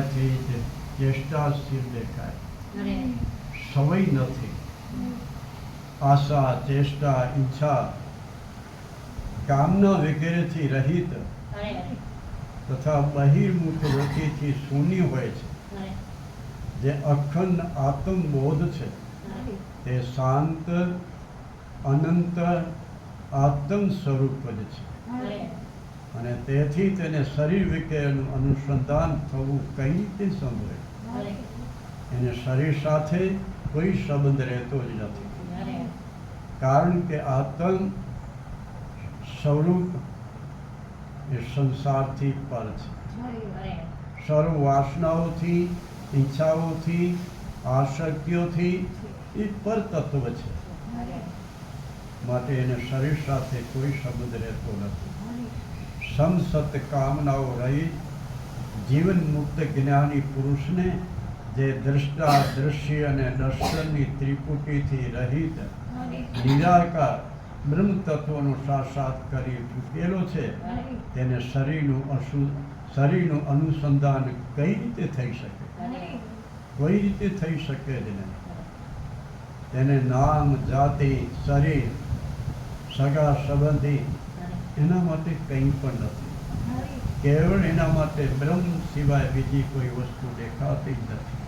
જે ચેષ્ટા સ્થિર દેખાય સમય નથી. આશા ચેષ્ટા ઈચ્છા કામના વગેરેથી રહિત તથા બહિર્મુખ વૃત્તિથી શૂન્ય હોય છે. જે અખંડ આત્મબોધ છે. તે શાંત અનંત આત્મ સ્વરૂપ જ છે. અને તેથી તેને શરીર વિકેનું અનુસંધાન થવું કઈ રીતે સંભવે. એને શરીર સાથે કોઈ સંબંધ રહેતો જ નથી. કારણ કે આતંક સ્વરૂપ એ સંસારથી પર છે. સર્વ વાસનાઓથી, ઈચ્છાઓથી આસક્તિઓથી એ પર તત્વ છે. માટે એને શરીર સાથે કોઈ સંબંધ રહેતો નથી. સમસત કામનાઓ રહી જીવન મુક્ત જ્ઞાની પુરુષને જે દ્રષ્ટા દ્રશ્ય અને દર્શનની ત્રિપુટીથી રહિત નિરાકાર બ્રહ્મ તત્વનો સાક્ષાત કરી ચૂકેલો છે, તેને શરીરનું અશુ, શરીરનું અનુસંધાન કઈ રીતે થઈ શકે? કઈ રીતે થઈ શકે જ નહીં. તેને નામ, જાતિ, શરીર, સગા, સંબંધી એના માટે કંઈ પણ નથી. કેવળ એના માટે બ્રહ્મ સિવાય બીજી કોઈ વસ્તુ દેખાતી જ નથી.